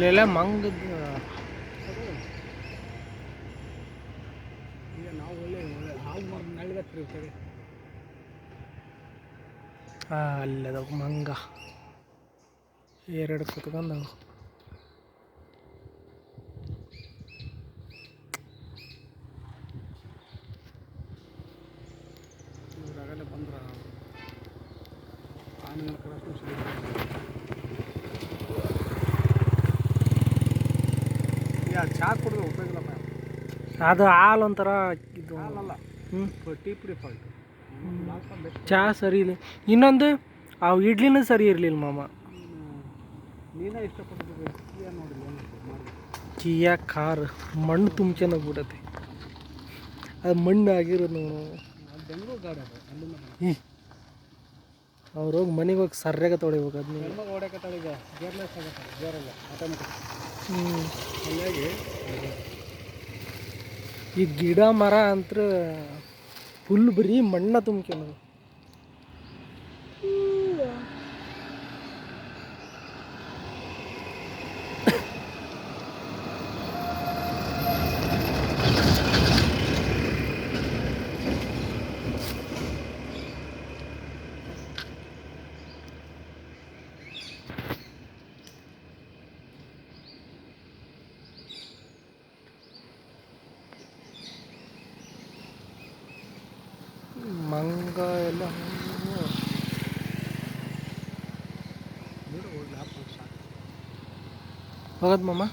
ಇಲ್ಲೆಲ್ಲ ಮಂಗದ ನಳ್ಗತ್ತಿರ್ತಾರೆ ಅಲ್ಲದ ಮಂಗ. ಎರಡು ಕುತ್ಕೊಂಡವು ಬಂದ್ರೆ. ಬಂದ್ರ ಆನೆಗಳ ಕಡೆ ಯಾ ಚಹಾ ಕುಡಿದ್ರೆ ಉಪಯೋಗ ಅದು ಹಾಲು ಒಂಥರ ಇದು. ಹಾಲಲ್ಲ. ಹ್ಞೂ ಟೀ ಪುಡಿ ಫಾಲ್ಟ್ ಚಹಾ ಸರಿ ಇಲ್ಲ. ಇನ್ನೊಂದು ಆ ಇಡ್ಲಿನೂ ಸರಿ ಇರಲಿಲ್ಲ ಮಾಮ. ನೀನೇ ಇಷ್ಟಪಟ್ಟಿದ್ದು ಏನು ನೋಡಿಲ್ಲ ಕಿಯಾ ಕಾರ್ ಮಣ್ಣು ತುಂಬ್ಕೊಂಡ ಬಿಡತ್ತೆ. ಅದು ಮಣ್ಣು ಆಗಿರೋದು ನೋಡು. ಬೆಂಗಳೂರು ಗಾಡಿ ಅದು ಅವ್ರು ಹೋಗಿ ಮನೆಗೆ ಹೋಗಿ ಸರ್ಯಾಗ ತೊಡಿಬೇಕು ಅದನ್ನ ಈಗ ಗೇರ್ಲೆಸ್ ಆಗತ್ತೆ ಗೇರಲ್ಲ ಆಟೋಮೆಟಿಕ್ ಹಂಗಾಗಿ ಈ ಗಿಡ ಮರ ಅಂತ ಫುಲ್ ಬರೀ ಮಣ್ಣ ತುಂಬ್ಕೊಂಡವು. Manggalang. Bakit mama?